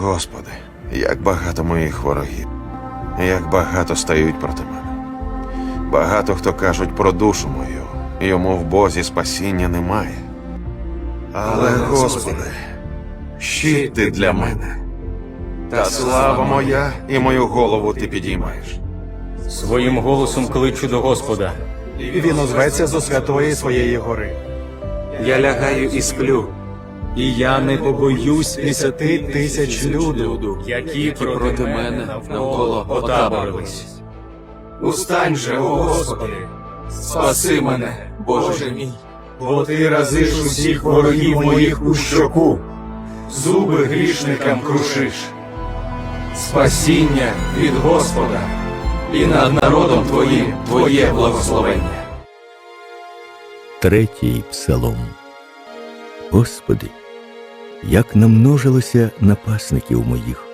Господи, як багато моїх ворогів, як багато стають проти мене. Багато хто кажуть про душу мою, йому в Бозі спасіння немає. Але, Господи, щит ти для мене. Та слава моя і мою голову ти підіймаєш. Своїм голосом кличу до Господа. Він озветься зо святої своєї гори. Я лягаю і сплю, І я не побоюсь десяти тисяч люду. Які проти мене навколо отаборились. Устань же, о Господи, спаси мене, Боже мій. Бо ти разиш усіх ворогів моїх у щоку, зуби грішникам крушиш. Спасіння від Господа, і над народом Твоїм Твоє благословення. Третій псалом. Господи, як намножилося напасників моїх.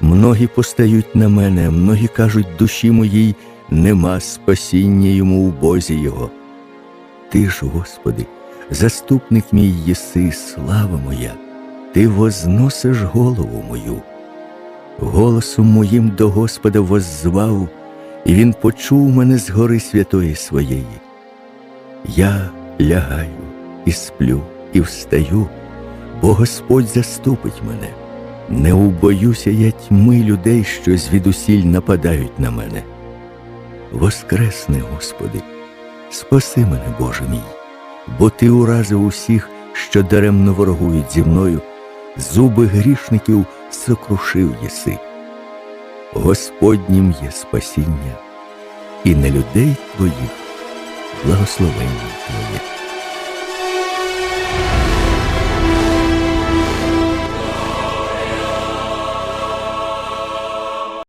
Многі постають на мене, многі кажуть душі моїй, нема спасіння йому у Бозі Його. Ти ж, Господи, заступник мій єси, слава моя, Ти возносиш голову мою. Голосом моїм до Господа воззвав, і Він почув мене з гори святої своєї. Я лягаю і сплю, і встаю, бо Господь заступить мене. Не убоюся я тьми людей, що звідусіль нападають на мене. Воскресни, Господи, спаси мене, Боже мій, бо Ти уразив усіх, що даремно ворогують зі мною, зуби грішників сокрушив єси. Господнім є спасіння, і на людей Твоїх благословення.